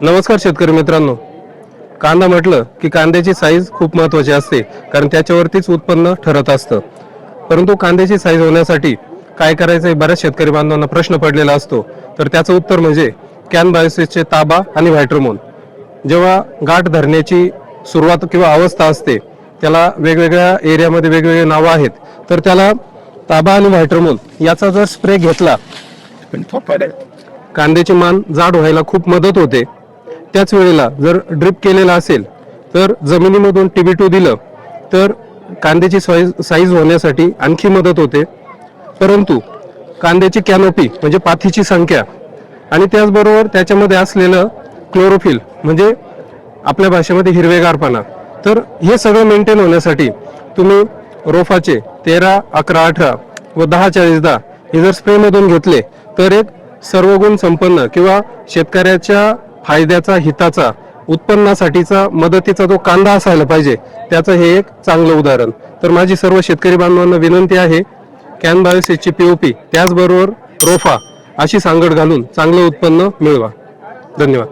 नमस्कार शेतकरी मित्रांनो. कांदा म्हटलं की कांद्याची साईज खूप महत्वाची असते कारण त्याच्यावरतीच उत्पन्न ठरत असतं. परंतु कांद्याची साईज होण्यासाठी काय करायचं हे बऱ्याच शेतकरी बांधवांना प्रश्न पडलेला असतो. तर त्याचं उत्तर म्हणजे कॅन बायोसिसचे ताबा आणि व्हायट्रोमोन. जेव्हा गाठ धरण्याची सुरुवात किंवा अवस्था असते त्याला वेगवेगळ्या एरियामध्ये वेगवेगळे नावं आहेत. तर त्याला ताबा आणि व्हायट्रोमोन याचा जर स्प्रे घेतला कांद्याची मान जाड व्हायला खूप मदत होते. त्याच वेळेला जर ड्रिप केलेला असेल तर जमिनीमधून टीबी टू दिलं तर कांद्याची साईज साईज होण्यासाठी आणखी मदत होते. परंतु कांद्याची कॅनोपी म्हणजे पाथीची संख्या आणि त्याचबरोबर त्याच्यामध्ये असलेलं क्लोरोफिल म्हणजे आपल्या भाषेमध्ये हिरवेगारपणा. तर हे सगळं मेंटेन होण्यासाठी तुम्ही रोफाचे तेरा अकरा अठरा व दहा चाळीस दहा हे जर स्प्रेमधून घेतले तर एक सर्वगुण संपन्न किंवा शेतकऱ्याच्या फायद्याचा हिताचा उत्पन्नासाठीचा मदतीचा जो कांदा असायला पाहिजे त्याचं हे एक चांगलं उदाहरण. तर माझी सर्व शेतकरी बांधवांना विनंती आहे कॅन ओ पीओपी त्याचबरोबर रोफा अशी सांगड घालून चांगलं उत्पन्न मिळवा. धन्यवाद.